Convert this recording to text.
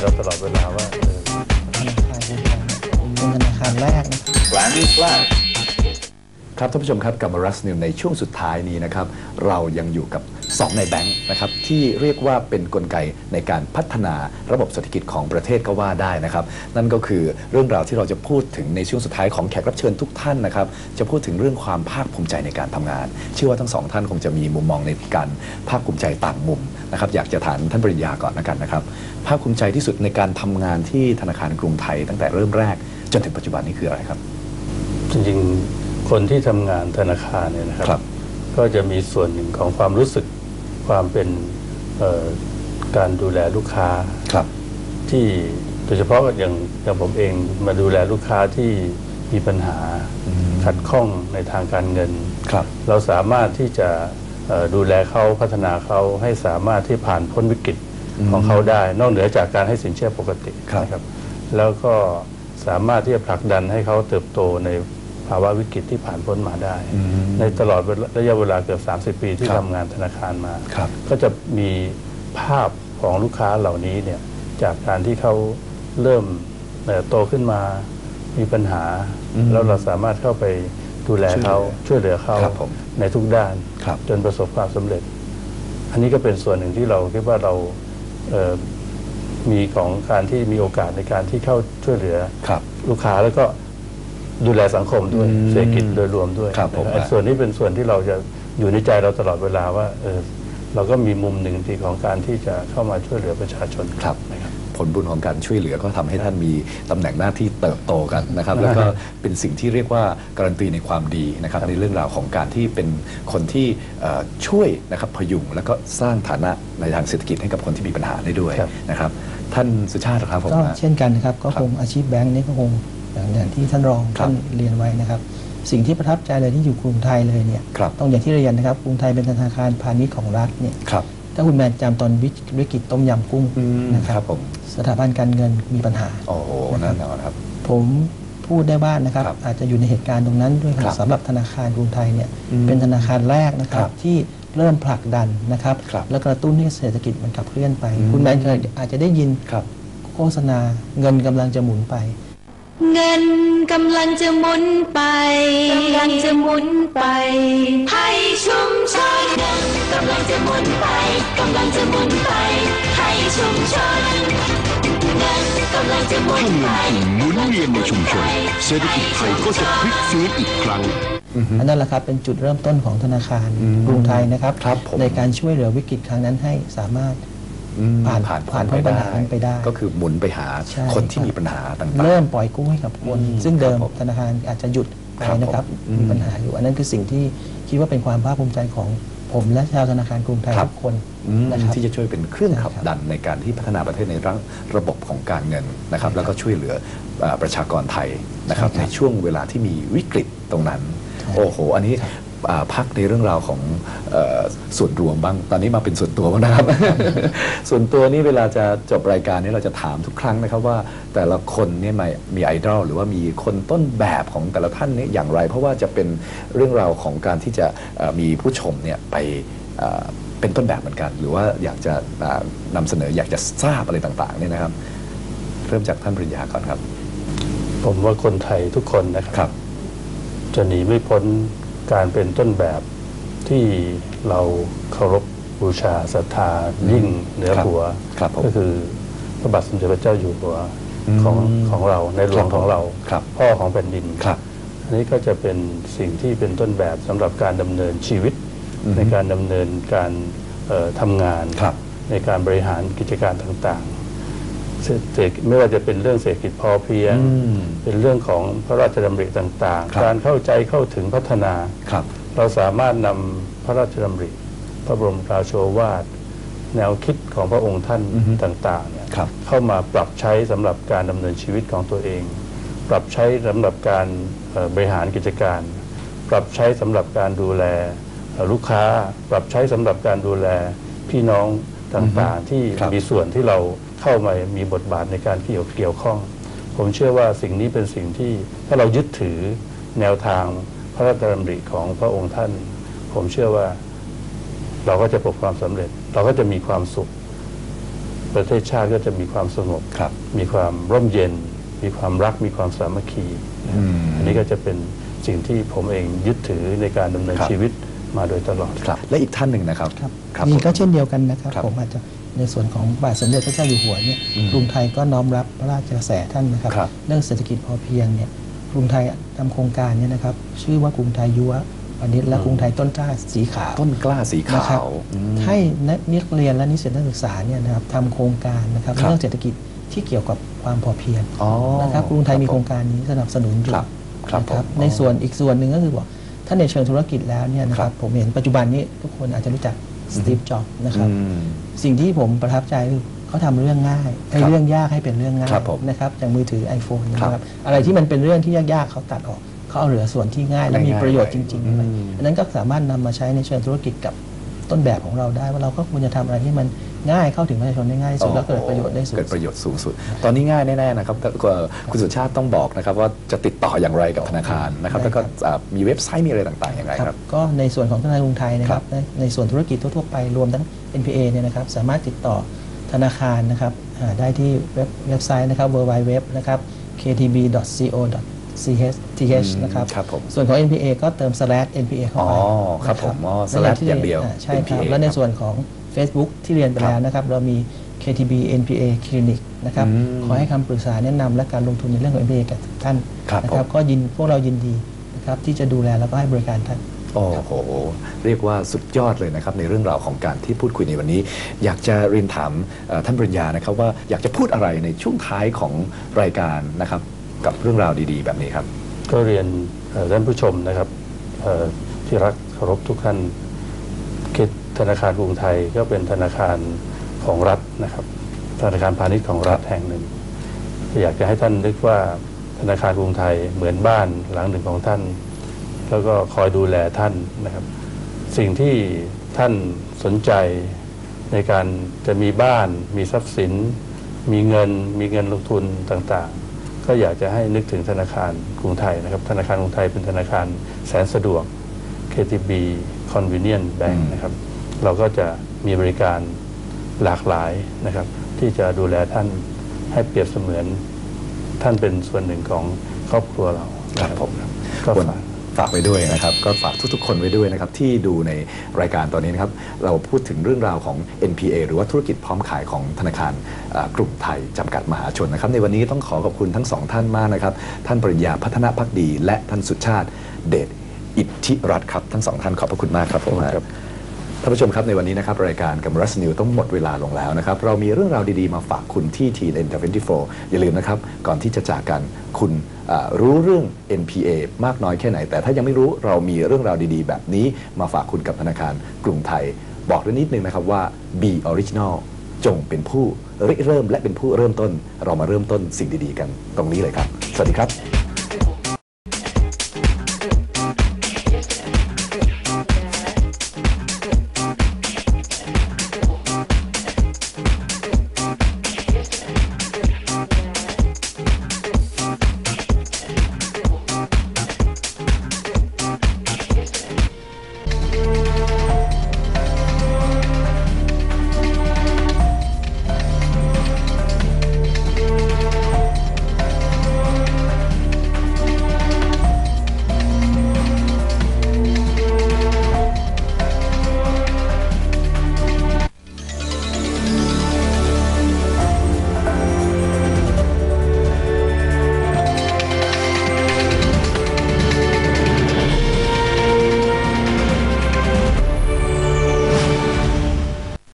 เราตลอดเวลาว่าเออธนาคารกรุงไทยเป็นธนาคารแรกนะครับ Planning Flash ครับท่านผู้ชมครับกับมารัสนิวในช่วงสุดท้ายนี้นะครับเรายังอยู่กับ2ในแบงค์นะครับที่เรียกว่าเป็นนกลไกในการพัฒนาระบบเศรษฐกิจของประเทศก็ว่าได้นะครับ นั่นก็คือเรื่องราวที่เราจะพูดถึงในช่วงสุดท้ายของแขกรับเชิญทุกท่านนะครับจะพูดถึงเรื่องความภาคภูมิใจในการทำงาน เชื่อว่าทั้งสองท่านคงจะมีมุมมองในการภาคภูมิใจต่างมุมนะครับอยากจะถามท่านปริญญาก่อนนะกันนะครับภาคภูมิใจที่สุดในการทำงานที่ธนาคารกรุงไทย ตั้งแต่เริ่มแรกจนถึงปัจจุบันนี้คืออะไรครับจริงๆ คนที่ทำงานธนาคารเนี่ยนะครับครับ ก็จะมีส่วนหนึ่งของความรู้สึกความเป็นเอ่อการดูแลลูกค้าครับ ที่โดยเฉพาะอย่างอย่างผมเองมาดูแลลูกค้าที่มีปัญหาอืมขัดข้องในทางการเงินครับ เราสามารถที่จะเอ่อดูแลเขาพัฒนาเขาให้สามารถที่ผ่านพ้นวิกฤตอืมของเขาได้ นอกเหนือจากการให้สินเชื่อปกติครับนะครับแล้วก็สามารถที่จะผลักดันให้เขาเติบโตใน ภาวะวิกฤตที่ผ่านพ้นมาได้อืมในตลอดระยะเวลาเกือบ 30 ปีที่ครับทำงานธนาคารมาครับก็จะมีภาพของลูกค้าเหล่านี้เนี่ยจากการที่เขาเริ่มเอ่อโตขึ้นมามีปัญหาอืมแล้วเราสามารถเข้าไปดูแลเขาช่วยเหลือเขาครับผมในทุกด้านครับจนประสบความสำเร็จ อันนี้ก็เป็นส่วนหนึ่งที่เราคิดว่าเราเอ่อมีของการที่มีโอกาสในการที่เข้าช่วยเหลือครับลูกค้าแล้วก็ ดูแลสังคมด้วยอืมเศรษฐกิจโดยรวมด้วยครับผม นะไอ้ส่วนนี้เป็นส่วนที่เราจะอยู่ในใจเราตลอดเวลาว่าเออเราก็มีมุมหนึ่งที่ของการที่จะเข้ามาช่วยเหลือประชาชนครับนะครับ ผลบุญของการช่วยเหลือก็ทำให้ท่านมีตำแหน่งหน้าที่เติบโตกันนะครับ แล้วก็เป็นสิ่งที่เรียกว่าการันตีในความดีนะครับในเรื่องราวของการที่เป็นคนที่เอ่อช่วยนะครับพยุงแล้วก็สร้างฐานะในทางเศรษฐกิจให้กับคนที่มีปัญหาได้ด้วยครับ นะครับ ท่านสุชาติครับผมก็นะเช่นกันนะครับก็ครับคงอาชีพแบงค์นี่ก็คง อย่างอย่างที่ท่านรองครับท่านเรียนไว้นะครับ สิ่งที่ประทับใจเลยที่อยู่กรุงไทยเลยเนี่ยครับต้องอย่างที่เรียนนะครับกรุงไทยเป็นธนาคารพาณิชย์ของรัฐเนี่ยครับถ้าคุณแมนจำตอนวิกวิกฤตต้มยำกุ้งอืมนะคครัรับบผมสถาบันการเงินมีปัญหาโอ้โหแน่นอนครับ ผมพูดได้ว่านะครับครับ อาจจะอยู่ในเหตุการณ์ตรงนั้นด้วยครับสำหรับธนาคารกรุงไทยเนี่ยอืมเป็นธนาคารแรกนะครัครับบที่เริ่มผลักดันนะครับครับแล้วกระตุ้นให้เศรษฐกิจมันขับเคลื่อนไปอืมคุณแมนเคยอาจจะได้ยินครับโฆษณาเงินกำลังจะหมุนไป เงินกำลังจะหมุนไปกำลังจะหมุนไปให้ชุมชนเงินกำลังจะหมุนไปกำลังจะหมุนไปให้ชุมชนเงินกำลังจะหมุนถ้าไปเงินทุนหมุนเวียนในชุมชนเศรษฐกิจไทยก็จะพลิกฟื้นอีกครั้งอันนั้นแหละครับเป็นจุดเริ่มต้นของธนาคารอืมกรุงไทยนะครับครับผมในการช่วยเหลือวิกฤตครั้งนั้นให้สามารถอืม ผ่านผ่านผ่านพ้นปัญหานั้นไปได้ ก็คือหมุนไปหาใช่คนที่ครับ มีปัญหาต่างๆเริ่มปล่อยกู้ให้กับคน อืมซึ่งเดิมครับผมธนาคารอาจจะหยุดไปครับนะครับผมอืมมีปัญหาอยู่อันนั้นคือสิ่งที่คิดว่าเป็นความภาคภูมิใจของผมและชาวธนาคารกรุงไทยครับ ทุกคนอืมนะครับ ที่จะช่วยเป็นเครื่องใช่ขับครับดันในการที่พัฒนาประเทศในร่างระบบของการเงินนะครับ แล้วก็ช่วยเหลือเอ่อประชากรไทยนะครับใช่ครับในช่วงเวลาที่มีวิกฤตตรงนั้น ใช่โอ้โห อันนี้อ่า พักในเรื่องราวของเอ่อส่วนรวมบ้าง ตอนนี้มาเป็นส่วนตัวบ้างนะครับ ส่วนตัวนี่เวลาจะจบรายการนี้เราจะถามทุกครั้งนะครับว่า แต่ละคนเนี่ยมีมีไอดอลหรือว่ามีคนต้นแบบของแต่ละท่านเนี่ยอย่างไร เพราะว่าจะเป็นเรื่องราวของการที่จะเอ่อมีผู้ชมเนี่ยไปเอ่อเป็นต้นแบบเหมือนกัน หรือว่าอยากจะอ่านำเสนออยากจะทราบอะไรต่างๆเนี่ยนะครับ เริ่มจากท่านปริญญาก่อนครับ ผมว่าคนไทยทุกคนนะครับครับจะหนีไม่พ้น การเป็นต้นแบบที่เราเคารพบูชาศรัทธายิ่งเหนือครับหัว ครับผม ก็คือพระบาทสมเด็จพระเจ้าอยู่หัวอืมของของเราในหลวงของเราครับ พ่อของแผ่นดินครับ อันนี้ก็จะเป็นสิ่งที่เป็นต้นแบบสำหรับการดำเนินชีวิต อือฮึในการดำเนินการเอ่อทำงาน ครับในการบริหารกิจการต่างๆ เศรษฐกิจไม่ว่าจะเป็นเรื่องเศรษฐกิจพอเพียงอืมเป็นเรื่องของพระราชดำริต่างครับๆการเข้าใจเข้าถึงพัฒนาครับเราสามารถนำพระราชดำริ พระบรมราโชวาท แนวคิดของพระองค์ท่านอือฮึต่างๆเนี่ยครับเข้ามาปรับใช้สำหรับการดำเนินชีวิตของตัวเอง ปรับใช้สำหรับการเอ่อบริหารกิจการ ปรับใช้สำหรับการดูแลเอ่อลูกค้า ปรับใช้สำหรับการดูแลพี่น้องต่างๆ ที่ครับมีส่วนที่เรา เข้ามามีบทบาทในการเกี่ยวเกี่ยวข้อง ผมเชื่อว่าสิ่งนี้เป็นสิ่งที่ถ้าเรายึดถือแนวทางพระราชดำริของพระองค์ท่าน ผมเชื่อว่าเราก็จะประสบความสำเร็จ เราก็จะมีความสุข ประเทศชาติก็จะมีความสงบครับมีความร่มเย็น มีความรักมีความสามัคคีนะครับอืมอันนี้ก็จะเป็นสิ่งที่ผมเองยึดถือในการดำเนินครับชีวิตมาโดยตลอดครับ และอีกท่านหนึ่งนะครับครับครับนี่ผมก็เช่นเดียวกันนะครับครับผมอาจจะ ในส่วนของบาทสมเด็จพระเจ้าอยู่หัวเนี่ยอืมกรุงไทยก็น้อมรับพระราชกระแสท่านนะครับครับ เรื่องเศรษฐกิจพอเพียงเนี่ยกรุงไทยทำโครงการเนี่ยนะครับ ชื่อว่ากรุงไทยยุววณิชและกรุงไทยต้นกล้าสีขาวต้นกล้าสีนะขาครับวอืมให้นักเรียนและนิสิตนักศึกษาเนี่ยนะครับทำโครงการนะครับครับเรื่องเศรษฐกิจที่เกี่ยวกับความพอเพียงอ๋อนะครับกรุงไทยมีผมโครงการนี้สนับสนุนอยู่ครับครับนะผมในส่วนอีกส่วนหนึ่งก็คือบอกถ้าในเชิงธุรกิจแล้วเนี่ยนะคครัรับบผมเห็นปัจจุบันนี้ทุกคนอาจจะรู้จัก สตีฟจ็อบส์นะครับอืมสิ่งที่ผมประทับใจคือเขาทำเรื่องง่ายให้ครับเรื่องยากให้เป็นเรื่องง่ายครับผมนะครับอย่างมือถือ iPhone นะคครัรับบอะไรที่มันเป็นเรื่องที่ยากๆเขาตัดออกเขาเอาเหลือส่วนที่ง่ายและมีง่ายๆประโยชน์จริงๆอืมอันนั้นก็สามารถนำมาใช้ในเชิงธุรกิจกับต้นแบบของเราได้ว่าเราก็ควรจะทำอะไรที่มัน ง่ายเข้าถึงประชาชนได้ง่ายที่สุดแล้วเกิดประโยชน์ได้สูงเกิดสุปดระโยชน์สูงสุดตอนนี้ง่ายแน่ๆนะครับแต่ก็คุณสุชาติต้องบอกนะครับว่าจะติดต่ออย่างไรกับธนาคารนะครับได้แล้วก็ครับอ่ามีเว็บไซต์มีอะไรต่างๆอย่างไรครับก็ในส่วนของธนาคารกรุงไทยนะคครัรับบในในส่วนธุรกิจทั่วๆไปรวมทั้ง NPA เนี่ยนะครับสามารถติดต่อธนาคารนะครับอ่าได้ที่เว็บเว็บไซต์นะครับ www นะครับ ktb.co.th นะครับครับผมส่วนของ NPA ก็เติม slash NPA เข้าไปอ๋อครับนะผมอ๋อและ slash ที่อย่างเดียวใช่ครับ NPA และในครับส่วนของ Facebook ที่เรียนไปครับแล้วนะครับ เรามี KTB NPA Clinic นะครับอืมขอให้คำปรึกษาแนะนำและการลงทุนในเรื่องของ NPA กับท่านครับนะผมก็ยินพวกเรายินดีนะครับที่จะดูแลแล้วก็ให้บริการท่านโอ้โห เรียกว่าสุดยอดเลยนะครับ ในเรื่องราวของการที่พูดคุยในวันนี้ อยากจะเรียนถามเอ่อท่านปริญญานะครับว่าอยากจะพูดอะไรในช่วงท้ายของรายการนะครับ กับเรื่องราวดีๆ แบบนี้ครับ ก็เรียนเอ่อท่านผู้ชมนะครับเอ่อที่รักเคารพทุกท่าน คิดธนาคารกรุงไทยก็เป็นธนาคารของรัฐนะครับ ธนาคารพาณิชย์ของรัฐแห่งหนึ่ง อยากจะให้ท่านนึกว่าธนาคารกรุงไทยเหมือนบ้านหลังหนึ่งของท่าน แล้วก็คอยดูแลท่านนะครับ สิ่งที่ท่านสนใจในการจะมีบ้าน มีทรัพย์สิน มีเงิน มีเงินลงทุนต่างๆ ก็อยากจะให้นึกถึงธนาคารกรุงไทยนะครับ ธนาคารกรุงไทยเป็นธนาคารแสนสะดวก KTB Convenient Bank อืมนะครับเราก็จะมีบริการหลากหลายนะครับ ที่จะดูแลท่านให้เปรียบเสมือนท่านเป็นส่วนหนึ่งของครอบครัวเราครับผมก็ควรฝากฝากไว้ด้วยนะครับก็ฝากทุกๆ คนไว้ด้วยนะครับที่ดูในรายการตอนนี้นะครับเราพูดถึงเรื่องราวของ NPA หรือว่าธุรกิจพร้อมขายของธนาคารอ่ากรุงไทยจำกัดมหาชนนะครับในวันนี้ต้องขอขอบคุณทั้งสองท่านมากนะครับท่านปริญญาพัฒนาพักดี และท่านสุชาติเดช อิทธิรัตน์ครับทั้งสองท่านขอบพระคุณมากครับผมครับท่านผู้ชมครับในวันนี้นะครับ รายการกัมรัสนิวต้องหมดเวลาลงแล้วนะครับ เรามีเรื่องราวดี ๆ มาฝากคุณที่ TN24 อย่าลืมนะครับ ก่อนที่จะจากกันคุณรู้เรื่อง NPA มากน้อยแค่ไหน แต่ถ้ายังไม่รู้เรามีเรื่องราวดี ๆ แบบนี้มาฝากคุณกับธนาคารกรุงไทย บอกด้วยนิดนึงนะครับว่า B Original จงเป็นผู้ริเริ่มและเป็นผู้เริ่มต้น เรามาเริ่มต้นสิ่งดี ๆ กันตรงนี้เลยครับ สวัสดีครับ